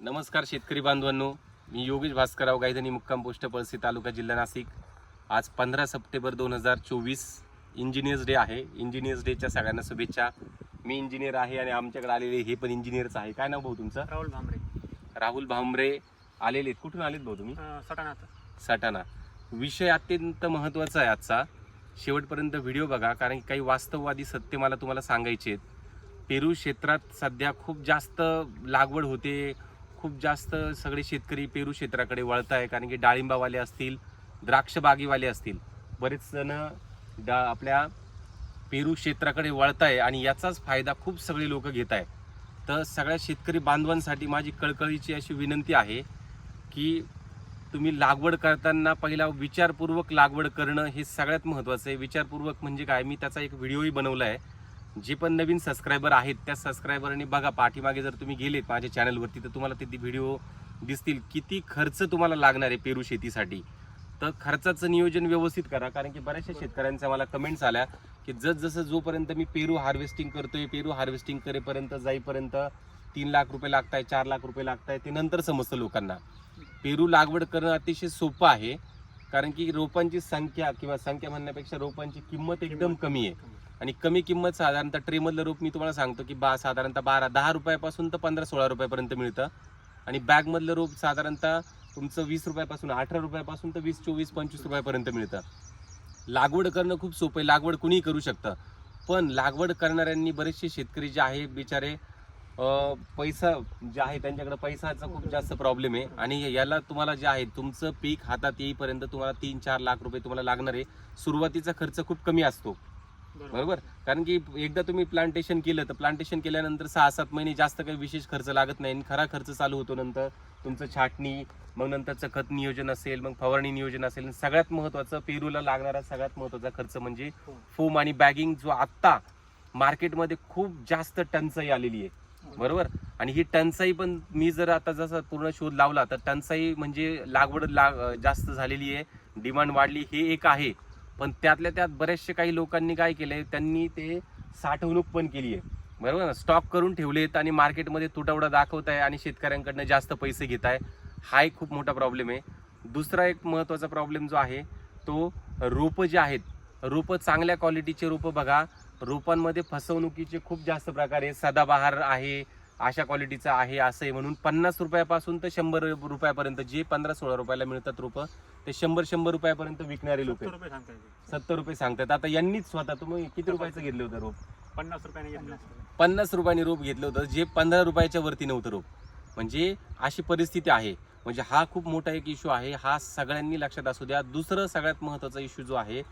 नमस्कार शेतकरी बांधवांनो. मी योगेश भास्करराव गायधनी मुक्काम पोस्ट पळसी तालुका जिल्हा नाशिक. आज पंधरा सप्टेंबर दोन हजार चोवीस इंजिनियर्स डे आहे. इंजिनियर्स डेच्या सगळ्यांना शुभेच्छा. मी इंजिनियर आहे आणि आमच्याकडे आलेले हे पण इंजिनियरच आहे. काय नाव भाऊ तुमचं? राहुल भांबरे राहुल भांबरे आलेले आहेत. कुठून आलेत भाऊ तुम्ही? अं, सटाणात. साठाणा विषय अत्यंत महत्त्वाचा आहे आजचा. शेवटपर्यंत व्हिडिओ बघा कारण की काही वास्तववादी सत्य मला तुम्हाला सांगायचे आहेत. पेरू क्षेत्रात सध्या खूप जास्त लागवड होते. खूप जास्त सगळे शेतकरी पेरू क्षेत्राकडे वळत आहे कारण की डाळिंबावाले असतील द्राक्षबागीवाले असतील बरेच जण डा आपल्या पेरू क्षेत्राकडे वळत आहे आणि याचाच फायदा खूप सगळे लोक घेत आहे तर सगळ्या शेतकरी बांधवांसाठी माझी कळकळीची अशी विनंती आहे की तुम्ही लागवड करताना पहिला विचारपूर्वक लागवड करणं हे सगळ्यात महत्त्वाचं आहे. विचारपूर्वक म्हणजे काय? मी त्याचा एक व्हिडिओही बनवला आहे. जे पण नवीन सबस्क्रायबर आहेत त्या सबस्क्रायबरने बघा पाठीमागे जर तुम्ही गेलेत माझ्या चॅनलवरती तर तुम्हाला ते व्हिडिओ दिसतील किती खर्च तुम्हाला लागणार आहे पेरू शेतीसाठी. तर खर्चाचं नियोजन व्यवस्थित करा कारण की बऱ्याचशा शेतकऱ्यांच्या मला कमेंट्स आल्या की जसजसं जोपर्यंत मी पेरू हार्वेस्टिंग करतोय पेरू हार्वेस्टिंग करेपर्यंत जाईपर्यंत तीन लाख रुपये लागताय चार लाख रुपये लागताय ते नंतर समजतं लोकांना. पेरू लागवड करणं अतिशय सोपं आहे कारण की रोपांची संख्या किंवा संख्या म्हणण्यापेक्षा रोपांची किंमत एकदम कमी आहे. आणि कमी किंमत साधारणतः ट्रेमधलं रोप मी तुम्हाला सांगतो की बा साधारणतः बारा दहा रुपयापासून तर पंधरा सोळा रुपयापर्यंत मिळतं. आणि बॅगमधलं रोप साधारणतः तुमचं वीस रुपयापासून अठरा रुपयापासून तर वीस चोवीस पंचवीस रुपयापर्यंत मिळतं. लागवड करणं खूप सोपं आहे. लागवड कुणीही करू शकतं. पण लागवड करणाऱ्यांनी बरेचसे शेतकरी जे आहे बिचारे पैसा जे आहे त्यांच्याकडे पैसाचा खूप जास्त प्रॉब्लेम आहे. आणि याला तुम्हाला जे आहे तुमचं पीक हातात येईपर्यंत तुम्हाला तीन चार लाख रुपये तुम्हाला लागणार आहे. सुरुवातीचा खर्च खूप कमी असतो. बरोबर. कारण की एकदा तुम्ही प्लांटेशन केलं तर प्लांटेशन केल्यानंतर सहा सात महिने जास्त काही विशेष खर्च लागत नाही आणि खरा खर्च चालू होतो नंतर. तुमचं छाटणी मग नंतरचं खत नियोजन असेल मग फवारणी नियोजन असेल सगळ्यात महत्त्वाचं पेरूला लागणारा सगळ्यात महत्त्वाचा खर्च म्हणजे फोम आणि बॅगिंग जो आत्ता मार्केटमध्ये खूप जास्त टंचाई आलेली आहे. बरोबर. आणि ही टंचाई पण मी जर आता जसा पूर्ण शोध लावला तर टंचाई म्हणजे लागवड लाग जास्त झालेली आहे. डिमांड वाढली हे एक आहे. पण त्यातल्या त्यात बरेचसे काही लोकांनी काय केलंय त्यांनी ते साठवणूक पण केली आहे. बरोबर ना? स्टॉक करून ठेवलेत आणि मार्केटमध्ये तुटवडा दाखवत आहे आणि शेतकऱ्यांकडनं जास्त पैसे घेत आहे हा एक खूप मोठा प्रॉब्लेम आहे. दुसरा एक महत्त्वाचा प्रॉब्लेम जो आहे तो रोपं जे आहेत रोपं चांगल्या क्वालिटीचे रोपं बघा. रोपांमध्ये फसवणुकीचे खूप जास्त प्रकार आहे सदाबहार आहे अशा क्वालिटीचा आहे असं आहे म्हणून पन्नास रुपयापासून तर शंभर रुपयापर्यंत जे पंधरा सोळा रुपयाला मिळतात रोपं ते शंभर शंभर रुपयापर्यंत विकणारे लोक सत्तर आहेत रुपये सांगता येते सत्तर रुपये सांगतात आता यांनीच स्वतः तुम्ही किती रुपयाचं घेतलं होतं रोप? पन्नास रुपयाने घेतलं पन्नास रुपयाने रोप घेतलं होतं. जे पंधरा रुपयाच्या वरती नव्हतं रोप. म्हणजे अशी परिस्थिती आहे. म्हणजे हा खूप मोठा एक इश्यू आहे. हा सगळ्यांनी लक्षात असू द्या. दुसरं सगळ्यात महत्त्वाचा इश्यू जो आहे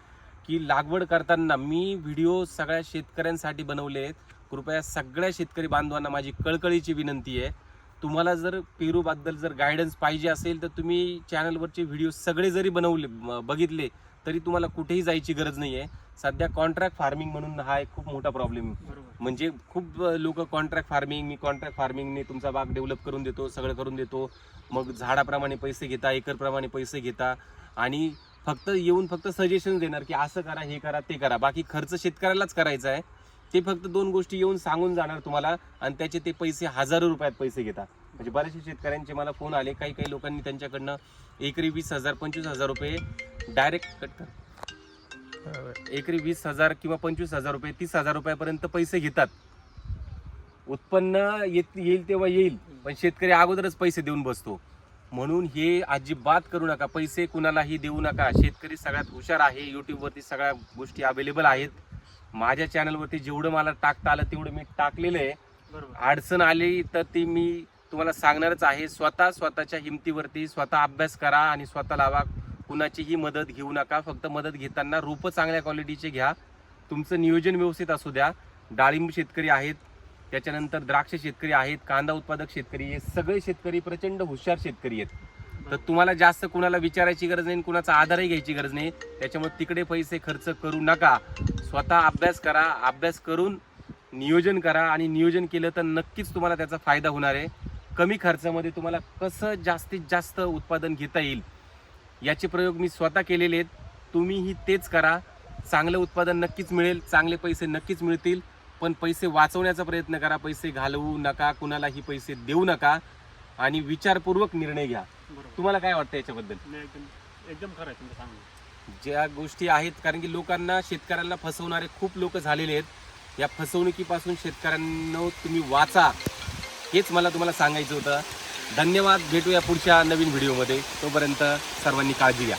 की लागवड करताना मी व्हिडिओ सगळ्या शेतकऱ्यांसाठी बनवले आहेत. कृपया सगळ्या शेतकरी बांधवांना माझी कळकळीची विनंती आहे. तुम्हाला जर पेरूबद्दल जर गायडन्स पाहिजे असेल तर तुम्ही चॅनलवरचे व्हिडिओ सगळे जरी बनवले बघितले तरी तुम्हाला कुठेही जायची गरज नाही आहे सध्या कॉन्ट्रॅक्ट फार्मिंग म्हणून हा एक खूप मोठा प्रॉब्लेम म्हणजे खूप लोक कॉन्ट्रॅक्ट फार्मिंग मी कॉन्ट्रॅक्ट फार्मिंगने तुमचा बाग डेव्हलप करून देतो सगळं करून देतो. मग झाडाप्रमाणे पैसे घेता एकरप्रमाणे पैसे घेता. आणि फक्त येऊन फक्त सजेशन देणार की असं करा हे करा ते करा. बाकी खर्च शेतकऱ्यालाच करायचा आहे. ते फक्त दोन गोष्टी येऊन सांगून जाणार तुम्हाला आणि त्याचे ते पैसे हजारो रुपयात पैसे घेतात. म्हणजे बरेचसे शेतकऱ्यांचे मला फोन आले काही काही लोकांनी त्यांच्याकडनं एकरी वीस हजार पंचवीस हजार रुपये डायरेक्ट कट कर. एकरी वीस हजार किंवा पंचवीस हजार रुपये तीस हजार रुपयापर्यंत पैसे घेतात. उत्पन्न येत येईल तेव्हा येईल पण शेतकरी अगोदरच पैसे देऊन बसतो. म्हणून हे अजिबात करू नका. पैसे कुणालाही देऊ नका. शेतकरी सगळ्यात हुशार आहे. युट्यूबवरती सगळ्या गोष्टी अवेलेबल आहेत. माझ्या चॅनलवरती जेवढं मला टाकता आलं तेवढं मी टाकलेलं आहे. अडचण आली तर ती मी तुम्हाला सांगणारच आहे. स्वतः स्वतःच्या हिमतीवरती स्वतः अभ्यास करा आणि स्वतः लावा. कुणाचीही मदत घेऊ नका. फक्त मदत घेताना रोपं चांगल्या क्वालिटीचे घ्या. तुमचं नियोजन व्यवस्थित असू द्या. डाळिंब शेतकरी आहेत. त्याच्यानंतर द्राक्ष शेतकरी आहेत. कांदा उत्पादक शेतकरी हे सगळे शेतकरी प्रचंड हुशार शेतकरी आहेत. तर तुम्हाला जास्त कुणाला विचारायची गरज नाही कुणाचा आधारही घ्यायची गरज नाही. त्याच्यामुळे तिकडे पैसे खर्च करू नका. स्वतः अभ्यास करा अभ्यास करून नियोजन करा आणि नियोजन केलं तर नक्कीच तुम्हाला त्याचा फायदा होणार आहे. कमी खर्चामध्ये तुम्हाला कसं जास्तीत जास्त उत्पादन घेता येईल याचे प्रयोग मी स्वतः केलेले आहेत. तुम्हीही तेच करा. चांगलं उत्पादन नक्कीच मिळेल चांगले पैसे नक्कीच मिळतील पण पैसे वाचवण्याचा प्रयत्न करा. पैसे घालवू नका कुणालाही पैसे देऊ नका आणि विचारपूर्वक निर्णय घ्या. तुम्हाला काय वाटतं याच्याबद्दल? एकदम एकदम खरं आहे तुमचं सांगणं. ज्या गोष्टी आहेत कारण की लोकांना शेतकऱ्यांना फसवणारे खूप लोक झालेले आहेत. या फसवणुकीपासून शेतकऱ्यांना तुम्ही वाचा. हेच मला तुम्हाला सांगायचं होतं. धन्यवाद. भेटूया पुढच्या नवीन व्हिडिओमध्ये. तोपर्यंत सर्वांनी काळजी घ्या.